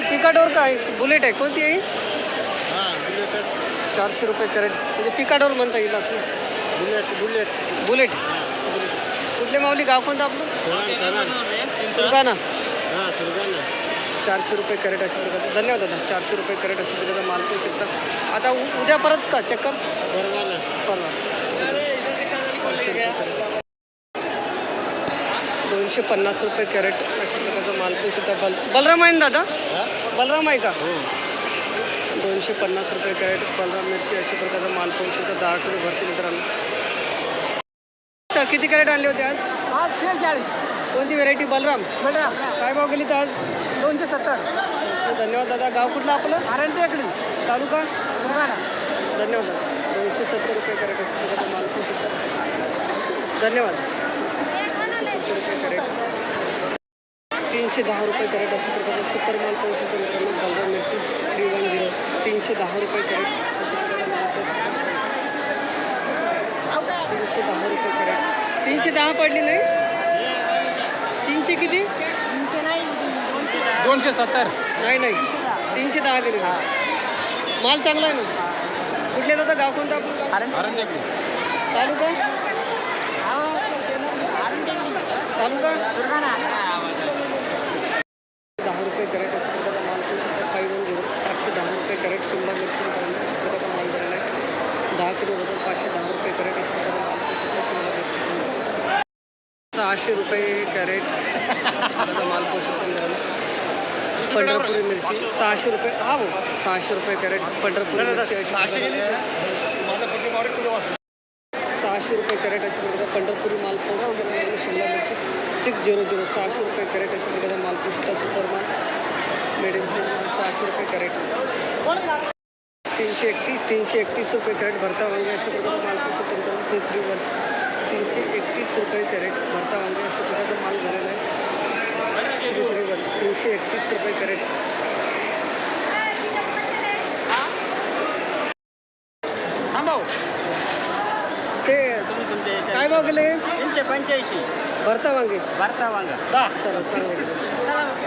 पिकाडोर काय? बुलेट आहे. कोणती आहे? हां बुलेट चारशे रुपये कॅरेट. म्हणजे पिकाडोर म्हणता येईल असं. Bullet bullet. बुलेट. कुठले माऊली? गाव कोणतं आपलं? सुरगाणा. हां चारशे रुपये कॅरेट अशा प्रकारचं धन्यवाद दादा. चारशे रुपये कॅरेट अशा प्रकारचा माल करू शकता. आता उद्या परत का? चक्कर? परवा कॅरेट. दोनशे पन्नास रुपये कॅरेट अशा प्रकारचा माल. करू शकता बल बलराम आहे ना दादा? बलराम आहे का? हो. दोनशे पन्नास रुपये कॅरेट बलराम मिरची अशा प्रकारचा माल पाहू शकता. दहा किलो भरती मित्रांनो. का किती कॅरेट आणले होते आज? आज शेहेचाळीस. कोणती व्हेरायटी बलराम? काय भाव गेली तर आज? दोनशे सत्तर. धन्यवाद दादा. गाव कुठलं आपलं? आरण टेकडी. तालुका? सुरगाणा. धन्यवाद दादा. दोनशे सत्तर रुपये कॅरेट माल शकता. धन्यवाद. सत्तर रुपये कॅरेट तीनशे दहा रुपये कॅरेट अशा प्रकारचा सुपर माल पाहू शकतो मित्रांनो. बलराम मिरची थ्री वन झिरो तीनशे दहा रुपये कॅरेट. तीनशे दहा रुपये कॅरेट. तीनशे दहा पडली नाही? तीनशे किती? दोनशे सत्तर. नाही नाही. तीनशे दहा गेले माल चांगला आहे ना? कुठले दादा? गाव कोणतं? तालुका? तालुका? सुरगाणा दहा रुपये कॅरेट प्रकारचा माल फाईव्ह वन झिरो. पाचशे दहा रुपये कॅरेट शिमला मिरची अशा प्रकारचा माल झालेला आहे. दहा किलो वज़न पाचशे दहा रुपये कॅरेट अशा प्रकारचा माल शिमला मिरची सहाशे रुपये कॅरेट. माल मित्रांनो पंढरपुरी मिरची सहाशे रुपये. हा भाऊ सहाशे रुपये कॅरेट. पंढरपुरी मिरची सहाशे रुपये कॅरेट अशा प्रकारचा पंढरपुरी माल वगैरे शिमला मिरची सिक्स झिरो झिरो सहाशे रुपये कॅरेट अशा प्रकारचा माल सुपर माल मिडियम सहाशे रुपये कॅरेट. तीनशे एकतीस तीनशे एकतीस रुपये कॅरेट भरता वांगे अशा प्रकारचा माल पोहोचतो थ्री थ्री वन तीनशे एकतीस रुपये कॅरेट भरता वांगे अशा प्रकारचा माल झालेला आहे. थ्री थ्री वन तीनशे एकतीस रुपये कॅरेट हा भाऊ ते तुम्ही तुमच्या याच्या काय भाव गेले तीनशे पंच्याऐंशी. भरता वांगे? भारता वांगा. चला चांगले.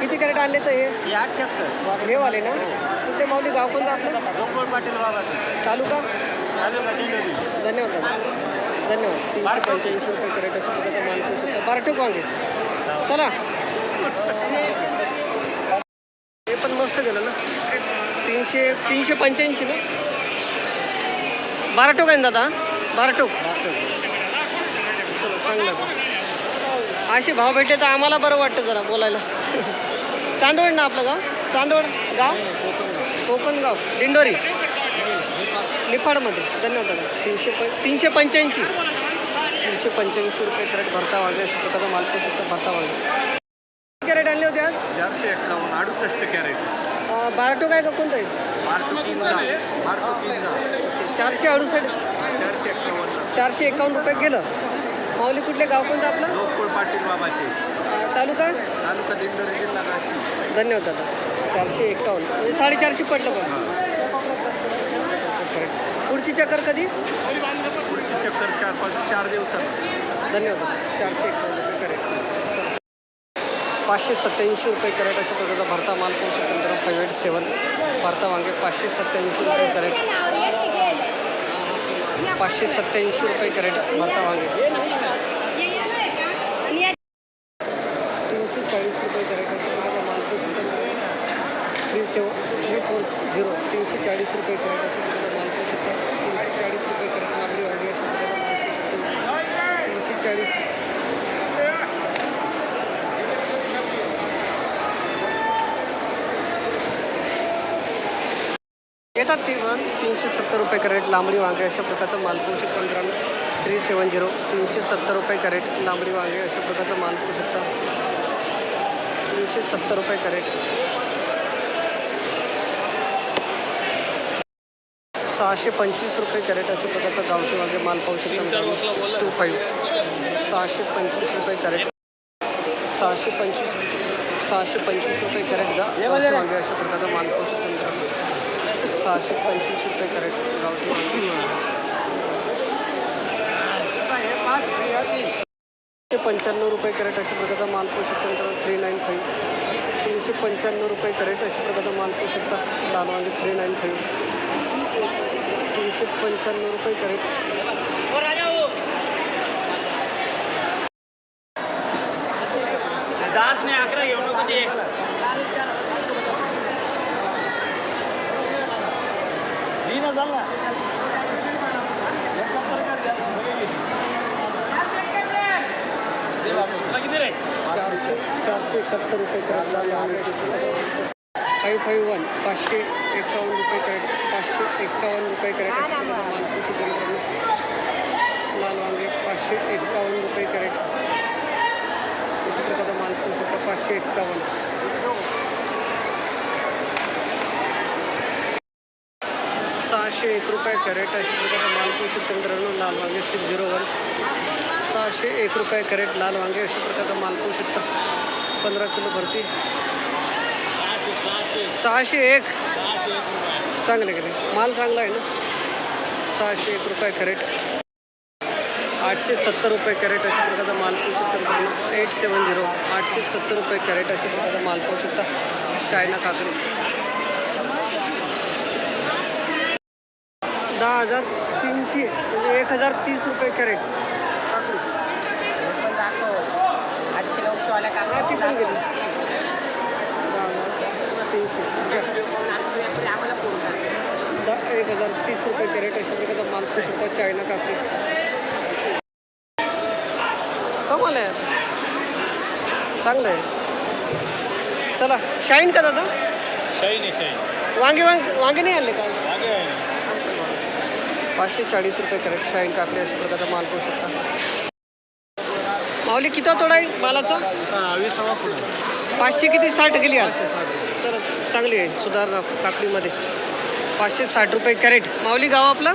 किती कॅरेट आणले तर हे? हे अठ्ठ्याहत्तर हे वाले ना? कुठले माऊली गाव कोणतं आपलं? गोकुळ पाटील बाबाचं. तालुका? धन्यवाद दादा. धन्यवाद. तीनशे पंच्याऐंशी रुपये कॅरेट अशा प्रकारचा माल बारटूक वांगे. चला. हे पण मस्त गेलं ना? तीनशे तीनशे पंच्याऐंशी ना? बाराटोक आहे ना दादा? बाराटोक चला चांगलं. असे भाव भेटले तर आम्हाला बरं वाटतं जरा बोलायला. चांदवड ना आपलं गाव? चांदवड गाव? कोकण गाव दिंडोरी. निफाडमध्ये. धन्यवाद दादा. तीनशे प तीनशे पंच्याऐंशी. तीनशे पंच्याऐंशी रुपये कॅरेट भरता वागे प्रकारचा माल पण शकतो भरता वागे कॅरेट आणले होते आज? चारशे एक्कावन्न अडुसष्ट कॅरेट. अं, बाराटोक आहे का कोणतं आहे? चारशे अडुसष्ट. चारशे एक्कावन्न. चारशे एकावन्न रुपये गेलं. माऊली कुठले गाव कोणतं आपलं? गोकुळ पाटील बाबाचे. तालुका? तालुका दिंडोरी जिल्हा नाशिक. धन्यवाद दादा. चारशे एकावन्न. म्हणजे साडेचारशे पडलं पण. पुढची चक्कर कधी? पुढची चक्कर चार पाच चार दिवसात. धन्यवाद दादा. चारशे एकावन्न. रुपये कॅरेट पाचशे सत्याऐंशी रुपये कॅरेट अशा प्रकारचा भरता माल पाहू शकतो मित्रांनो फाईव्ह एट सेवन. भरता वांगे पाचशे सत्याऐंशी रुपये कॅरेट. पाचशे सत्त्याऐंशी रुपये कॅरेट भरता वांगे. तीनशे चाळीस रुपये crate three seven three four zero तीनशे चाळीस रुपये कॅरेट अशा तीनशे चाळीस रुपये कॅरेट आपली वांगे अशा तीनशे चाळीस. येतात तीनशे सत्तर रुपये कॅरेट लांबडी वांगे अशा प्रकारचा माल पाहू शकता मित्रांनो. थ्री सेवन झिरो तीनशे सत्तर रुपये कॅरेट लांबडी वांगे अशा प्रकारचा माल पाहू शकता. तीनशे सत्तर रुपये कॅरेट. सहाशे पंचवीस रुपये कॅरेट अशा प्रकारचा गावठी वांगे माल पाहू शकता टू फाईव्ह सहाशे पंचवीस रुपये कॅरेट. सहाशे पंचवीस सहाशे पंचवीस रुपये कॅरेट गा गावठी वांगे अशा प्रकारचा माल पाहू शकता सहाशे पंचवीस रुपये कॅरेट गावठी वांगे ते पंच्याण्णव रुपये कॅरेट अशा प्रकारचा माल पाहू शकता नंतर थ्री नाईन फाईव्ह तीनशे पंच्याण्णव रुपये कॅरेट अशा प्रकारचा माल पाहू शकता लाल थ्री नाईन फाईव्ह तीनशे पंच्याण्णव रुपये कॅरेट दास ने अकरा घेऊ नको ते लिहिणं झालं ना एकाहत्तर कर द्या, सगळे घेतील. दे बाबू, तुला किती रे चारशे चारशे एकाहत्तर रुपये फाईव्ह फाईव्ह वन पाचशे एकावन्न रुपये कॅरेट पाचशे एकावन्न रुपये कॅरेट लाल वांगे पाचशे एकावन्न रुपये कॅरेट अशा प्रकारचा माल पाचशे एकावन्न. सहाशे एक रुपये कॅरेट अशा प्रकारचा माल पाहू मित्रांनो लाल वांगे सिक्स झिरो वन सहाशे एक रुपये कॅरेट लाल वांगे अशा प्रकारचा माल पाहू पंधरा किलो भरती. सहाशे एक. सहाशे एक रुपये चांगले गेले. माल चांगला आहे ना? सहाशे एक रुपये कॅरेट. आठशे सत्तर रुपये कॅरेट अशा प्रकारचा माल पाहू शकता एट सेवन झिरो आठशे सत्तर रुपये कॅरेट अशा प्रकारचा माल पाहू शकता चायना काकडी. दहा हजार तीनशे म्हणजे एक हजार तीस रुपये कॅरेट. आठशे नऊशेवाल्या गेली. तीनशे. दहा एक हजार तीस रुपये कॅरेट अशा प्रकारचा माल पाहू शकता चायना काकडी. कमाल आहे. यार. चांगलं आहे. चला शाईन का दादा? नाही काही वांगे वांगे वांगे नाही आणले का. पाचशे चाळीस रुपये कॅरेट शाईन काकडी अशा प्रकारचा माल पाहू शकता. माऊली किती तोडा आहे मालाचा? पाचशे किती? साठ गेली आज. चला चांगली आहे सुधारणा काकडीमध्ये. पाचशे साठ रुपये कॅरेट. माऊली गाव आपलं?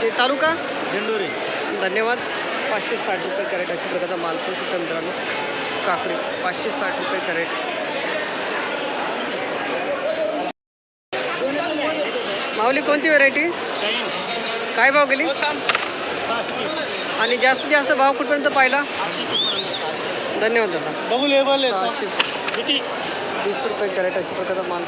जे तालुका? धन्यवाद. पाचशे साठ रुपये कॅरेट अशा प्रकारचा माल पाहू शकता मित्रांनो. काकडी पाचशे साठ रुपये कॅरेट. माऊली कोणती व्हरायटी काय भाव गेली? आणि जास्तीत जास्त भाव कुठपर्यंत पाहिला? धन्यवाद दादा. सहाशे वीस रुपये कॅरेट अशा प्रकारचा माल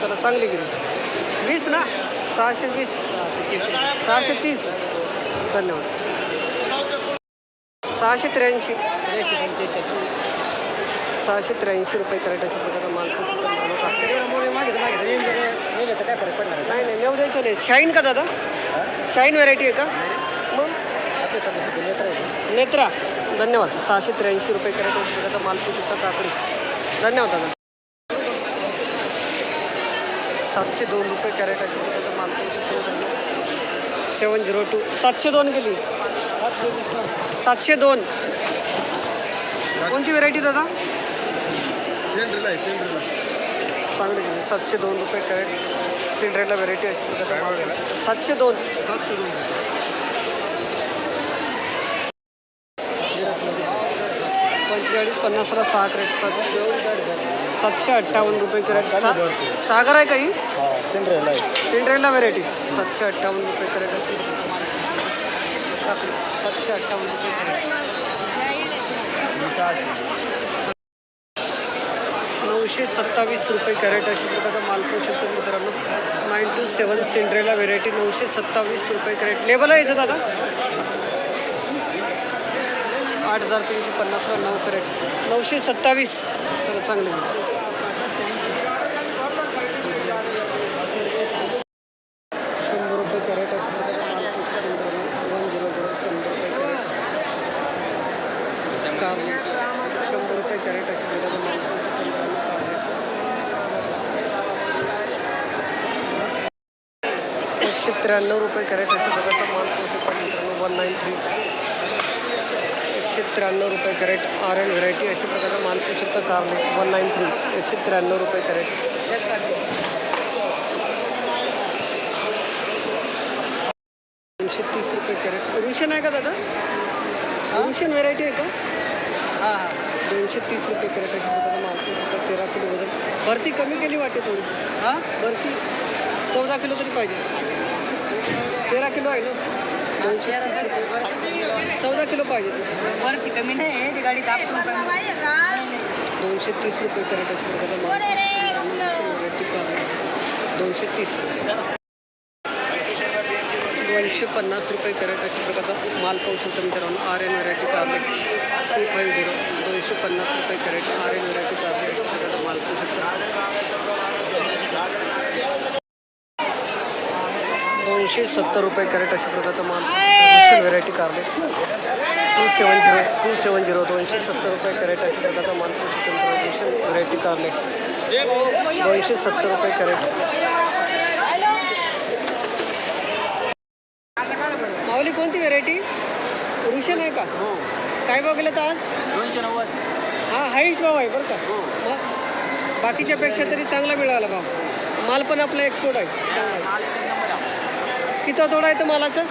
चला चांगली गेली वीस ना? सहाशे वीस. सहाशे तीस. धन्यवाद. सहाशे त्र्याऐंशी. सहाशे त्र्याऐंशी रुपये कॅरेट अशा प्रकारचा माल. नाही नाही नेऊ द्यायचं नाही. शाईन का दादा? शाईन व्हरायटी आहे का? मग? नेत्रा. धन्यवाद. सहाशे त्र्याऐंशी रुपये कॅरेट अशा प्रकारचा माल पाहू शकता काकडी. धन्यवाद दादा. सातशे दोन रुपये कॅरेट अशा प्रकारचा माल पाहू शकता मित्रांनो. Seven zero two. सातशे दोन गेली. सातशे दोन. कोणती व्हरायटी दादा? सेंट्रल आहे सेंट्रल. चांगली गेली सातशे दोन रुपये कॅरेट सिंड्रेला व्हरायटी अशा. सातशे दोन. सातशे दोन पंचेचाळीस पन्नासला सहा कॅरेट सातशे सातशे अठ्ठावन्न रुपये कॅरेट. सा सागर आहे काही आहे. सिंड्रेला व्हरायटी सातशे अठ्ठावन्न रुपये कॅरेट असेल. सातशे अठ्ठावन्न रुपये कॅरेट. नऊशे सत्तावीस रुपये कॅरेट अशा प्रकारचा माल पाहू शकतो मित्रांनो. Nine two seven Cinderella variety नऊशे सत्तावीस रुपये कॅरेट. लेबल आहे याचं दादा? आठ हजार तीनशे पन्नासला नऊ कॅरेट. नऊशे सत्तावीस. चला चांगलं आहे. शंभर रुपये कॅरेट अशा प्रकारचा माल पाहू शकतो मित्रांनो वन झिरो झिरो शंभर रुपये कॅरेट कारले शंभर रुपये कॅरेट अशा प्रकारचा माल पाहू शकतो मित्रांनो कारले एकशे त्र्याण्णव रुपये कॅरेट अशा प्रकारचा माल पाहू शकतो मित्रांनो वन नाईन थ्री एकशे त्र्याण्णव रुपये कॅरेट आर एन व्हरायटी अशा प्रकारचा माल पाहू शकता कारले वन नाईन थ्री एकशे त्र्याण्णव रुपये कॅरेट. दोनशे तीस रुपये कॅरेट. रुशन आहे का दादा? रुशन व्हेरायटी आहे का? हां हां. दोनशे तीस रुपये कॅरेट अशा प्रकारचा माल पाहू शकता तेरा किलो वजन. भरती कमी केली वाटते थोडी. हां? भरती. चौदा किलो तरी पाहिजे. तेरा किलो आहे ना? दोनशे तीस रुपये चौदा किलो पाहिजे वरती कमी नाही ती गाडी दोनशे तीस रुपये व्हरायटी दोनशे तीस. दोनशे पन्नास रुपये कॅरेट अशा प्रकारचा माल पाहू शकता मित्रांनो आर एन व्हरायटी कारले टू फाईव्ह झिरो दोनशे पन्नास रुपये कॅरेट आर एन व्हरायटी कारले अशा प्रकारचा माल पाहू शकता. दोनशे सत्तर रुपये कॅरेट अशा प्रकारचा माल व्हरायटी कारले two seven zero two seven zero दोनशे सत्तर रुपये कॅरेट अशा प्रकारचा माल दोनशे व्हरायटी कारले दोनशे सत्तर रुपये कॅरेट. माऊली कोणती व्हेरायटी रुशन आहे का? काय भाव गेलं तर आज? दोनशे नव्वद. हा हाईस्ट भाव आहे बरं का. मग बाकीच्यापेक्षा तरी चांगला मिळाला भाव. माल पण आपला एक्सपोर्ट आहे. किती तोडा आहे मालाचं आहे.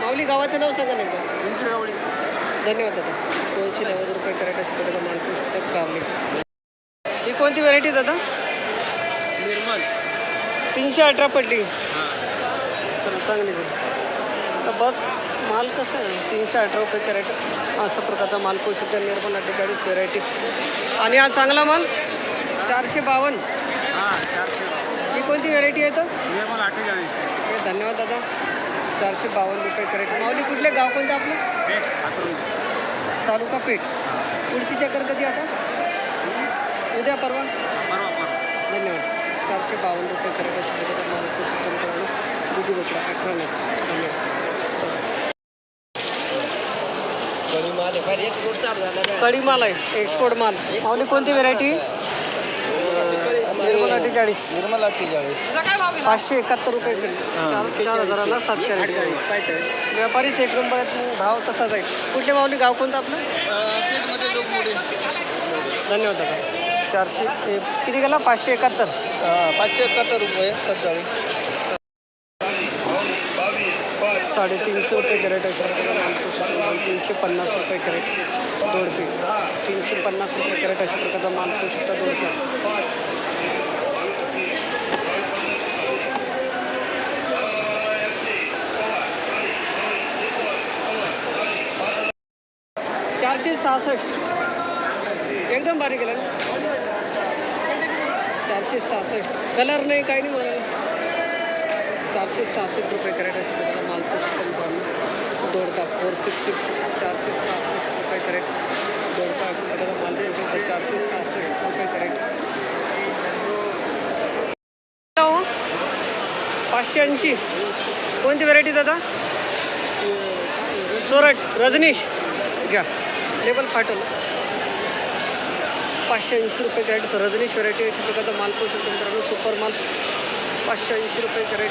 माऊली गावाचं नाव सांगा ना एकदा तीनशे गवळी धन्यवाद दादा. दोनशे नव्वद रुपये कॅरेट असं पडतं माल पुस्तक कारले ही कोणती व्हरायटी दादा? निर्मल. तीनशे अठरा पडली. चल चांगली. तर बघ माल कसं आहे? तीनशे अठरा रुपये कॅरेट. असा प्रकारचा माल पोषक शकता निर्मल अठ्ठेचाळीस व्हेरायटी आणि हा चांगला माल? चारशे बावन्न. हां चारशे कोणती व्हेरायटी आहे तर? हे धन्यवाद दादा. चारशे बावन्न रुपये कॅरेट माऊली कुठले गाव कोणतं आपलं? तालुका पेठ. पुढची चक्कर कधी आता? उद्या परवा? परवा परवा. धन्यवाद. चारशे बावन्न रुपये मित्रांनो दुधी बोकडा अठरा नग. धन्यवाद. कडी माल आहे. एक्सपोर्ट माल. माऊली कोणती व्हेरायटी निर्मल अठ्ठेचाळीस निर्मला अठ्ठेचाळीस पाचशे एकाहत्तर रुपये किलो चार चार हजाराला सात कॅरेट. व्यापारीच एक नंबर आहेत मग भाव तसाच आहे. कुठले माऊली गाव कोणतं आपलं? पेठमध्ये लोक मोडे धन्यवाद दादा. चारशे ए, किती गेला? पाचशे एकाहत्तर. पाचशे एकाहत्तर रुपये सत्तावीस. साडेतीनशे रुपये कॅरेट आहे सर. तीनशे पन्नास रुपये कॅरेट दोडके तीनशे पन्नास रुपये कॅरेट अशा प्रकारचा माल पाहू शकता दोडके सहासष्ट. एकदम बारीक गेला ना? चारशे सहासष्ट. कलर नाही काही नाही मला चारशे सहासष्ट रुपये कॅरेट असते प्रकारचा माल पुस्तक मित्रांनो दोडका फोर सिक्स सिक्स चारशे सहासष्ट रुपये कॅरेट दोडका अशा माल पुस्तक चारशे सहासष्ट रुपये कॅरेट हो? पाचशे ऐंशी. कोणती व्हरायटी दादा? सोरट रजनीश. घ्या. लेबल फाटलं पाचशे ऐंशी रुपये कॅरेट रजनीश व्हरायटी अशा प्रकारचा माल पाहू शकतो मित्रांनो. सुपर माल. पाचशे ऐंशी रुपये कॅरेट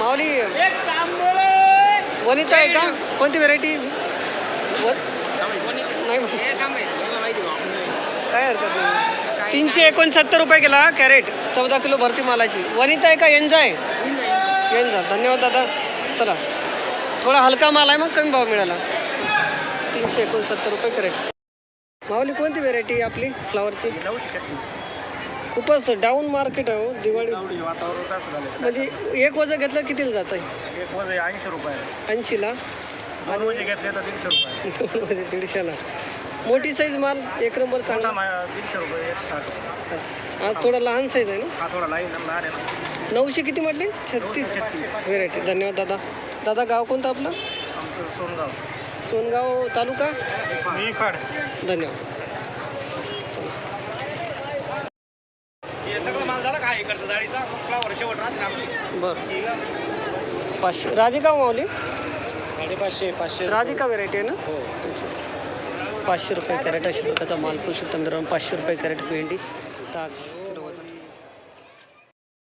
माऊली वनिता आहे का? कोणती व्हरायटी वर? नाही माहिती. काय हरकत नाही. तीनशे एकोणसत्तर रुपये गेला कॅरेट. चौदा किलो भरती मालाची. वनिता आहे का? एनजा आहे. एनजा धन्यवाद दादा. चला. थोडा हलका माल आहे मग कमी भाव मिळाला. तीनशे एकोणसत्तर रुपये कॅरेट. माऊली कोणती व्हेरायटी आपली फ्लावरची? खूपच डाऊन मार्केट आहे हो दिवाळी. म्हणजे एक वजन घेतलं कितीला जात आहे? एक वज ऐंशी रुपये ऐंशीला. दीडशेला. मोठी साईज माल एक नंबर चांगला. दीडशे रुपये एक साठ अच्छा. हा थोडा लहान साईज आहे ना? हा थोडा लाईन लहान आहे ना. नऊशे किती म्हटले? छत्तीस. छत्तीस. व्हेरायटी धन्यवाद दादा. दादा गाव कोणतं आपलं? आमचं सोनगाव. सोनगाव तालुका? मी धन्यवाद. हे सगळं माल झाला का इकडचं जाळीचा? मग फ्लावर शेवट राहते ना आपली. बरं. पाचशे. राधिका माऊली? साडेपाचशे पाचशे. राधिका व्हेरायटी आहे ना? हो. अच्छा अच्छा. पाचशे रुपये कॅरेट अशा प्रकारचा माल पोषक मित्रांनो पाचशे रुपये कॅरेट भेंडी. ताक